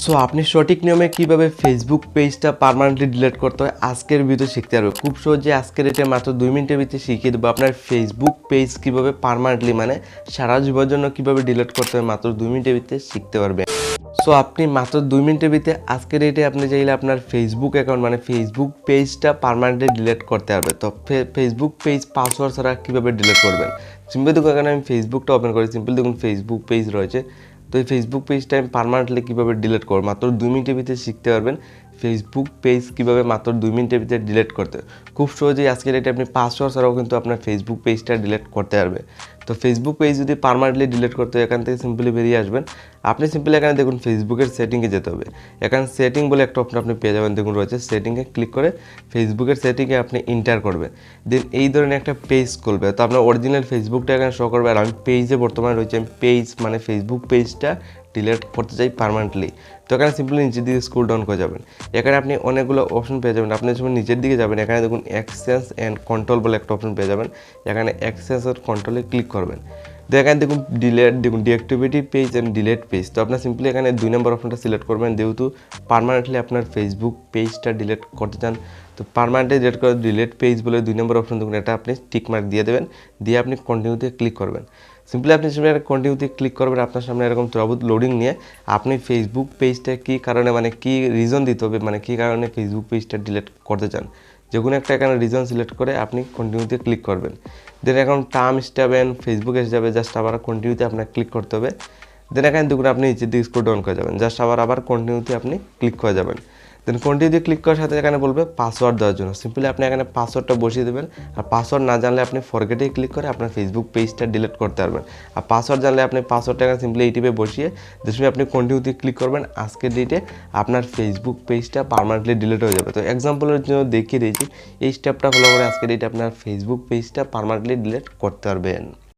So আপনি সঠিক নিয়মে কীভাবে ফেসবুক পেজটা পার্মানেন্টলি ডিলিট করতে হয়? আজকের ভিডিও শিখতে পারবে। খুব সহজে আজকের এটা মাত্র দুই মিনিটের ভিতরে শিখিয়ে দেবো আপনার ফেসবুক পেজ কীভাবে পার্মানেন্টলি মানে সারা জীবনের জন্য কীভাবে ডিলিট করতে হয় মাত্র দুই মিনিটের ভিতরে শিখতে পারবে। সো আপনি মাত্র দুই মিনিটের ভিতরে আজকের রেটে আপনি চাইলে আপনার ফেসবুক অ্যাকাউন্ট মানে ফেসবুক পেজটা পারমানেন্টলি ডিলিট করতে পারবে। তো ফেসবুক পেজ পাসওয়ার্ড ছাড়া কীভাবে ডিলিট করবেন? সিম্পল দেখুন, এখানে আমি ফেসবুকটা ওপেন করি সিম্পল দেখুন ফেসবুক পেজ রয়েছে। তো এই ফেসবুক পেজটা আমি পারমানেন্টলি কীভাবে ডিলিট করব? মাত্র দু মিনিটের ভিতরে শিখতে পারবেন। ফেসবুক পেজ কীভাবে মাত্র দুই মিনিটের ভিতরে ডিলেট করতে। খুব সহজেই আজকের ডেটে আপনি পাসওয়ার্ড ছাড়াও কিন্তু আপনার ফেসবুক পেজটা ডিলেট করতে পারবে। তো ফেসবুক পেজ যদি পারমানেন্টলি ডিলিট করতে হয়, এখান থেকে সিম্পলি বেরিয়ে আসবেন। আপনি সিম্পলি এখানে দেখুন ফেসবুকের সেটিংয়ে যেতে হবে। এখানে সেটিং বলে একটা অপশন আপনি পেয়ে যাবেন। দেখুন রয়েছে সেটিংয়ে ক্লিক করে ফেসবুকের সেটিংয়ে আপনি ইন্টার করবেন। দেন এই ধরনের একটা পেজ খুলবে। তো আপনার অরিজিনাল ফেসবুকটা এখানে শো করবে। আর আমি পেজে বর্তমানে রয়েছে। আমি পেজ মানে ফেসবুক পেজটা ডিলিট করতে চাই পারমানেন্টলি তো এখানে সিম্পলি নিচের দিকে স্কুল ডাউন করে যাবেন। এখানে আপনি অনেকগুলো অপশন পেয়ে যাবেন। আপনি যখন নিচের দিকে যাবেন, এখানে দেখুন এক্সচেঞ্জ অ্যান্ড কন্ট্রোল বলে একটা অপশন পেয়ে যাবেন। এখানে এক্সচেঞ্জ আর কন্ট্রোলে ক্লিক করবেন। তো এখানে দেখুন ডিলেট দেখুন deactivate page and delete page তো আপনার সিম্পলি এখানে দুই নম্বর অপশনটা সিলেক্ট করবেন। যেহেতু পারমানেন্টলি আপনার ফেসবুক পেজটা ডিলেট করতে চান, তো পারমানেন্টলি ডিলেট করে ডিলেট পেজ বলে দুই নম্বর অপশন দেখুন, এটা আপনি টিক মার্ক দিয়ে দেবেন। দিয়ে আপনি কন্টিনিউতে ক্লিক করবেন। সিম্পলি আপনি সামনে কন্টিনিউতে ক্লিক করবেন, আপনার সামনে এরকম তুরাবুত লোডিং নিয়ে আপনি ফেসবুক পেজটা কী কারণে মানে কী রিজন দিতে হবে মানে কী কারণে ফেসবুক পেজটা ডিলিট করতে চান? যে কোনো একটা এখানে রিজন সিলেক্ট করে আপনি কন্টিনিউতে ক্লিক করবেন। দেন এখন টার্ম স্টাবেন ফেসবুক এসে যাবে জাস্ট আবার কন্টিনিউতে আপনাকে ক্লিক করতে হবে। দেন এখানে দেখুন আপনি নিচের দিকে স্ক্রল ডাউন করে যাবেন জাস্ট আবার আবার কন্টিনিউতে আপনি ক্লিক করে যাবেন। দেন কন্টিনিউতে ক্লিক করার সাথে এখানে বলবে পাসওয়ার্ড দেওয়ার জন্য। সিম্পলি আপনি এখানে পাসওয়ার্ডটা বসিয়ে দেবেন। আর পাসওয়ার্ড না জানলে আপনি ফরগেটে ক্লিক করে আপনার ফেসবুক পেজটা ডিলিট করতে পারবেন। আর পাসওয়ার্ড জানলে আপনি পাসওয়ার্ডটা এখানে সিম্পলি এইটিপে বসিয়ে যেসব আপনি কন্টিনিউতে ক্লিক করবেন। আজকের ডেটে আপনার ফেসবুক পেজটা পারমানেন্টলি ডিলিট হয়ে যাবে। তো এক্সাম্পলের জন্য দেখিয়ে দিয়েছি, এই স্টেপটা ফলো করে আজকের ডেটে আপনার ফেসবুক পেজটা পারমানেন্টলি ডিলিট করতে পারবেন।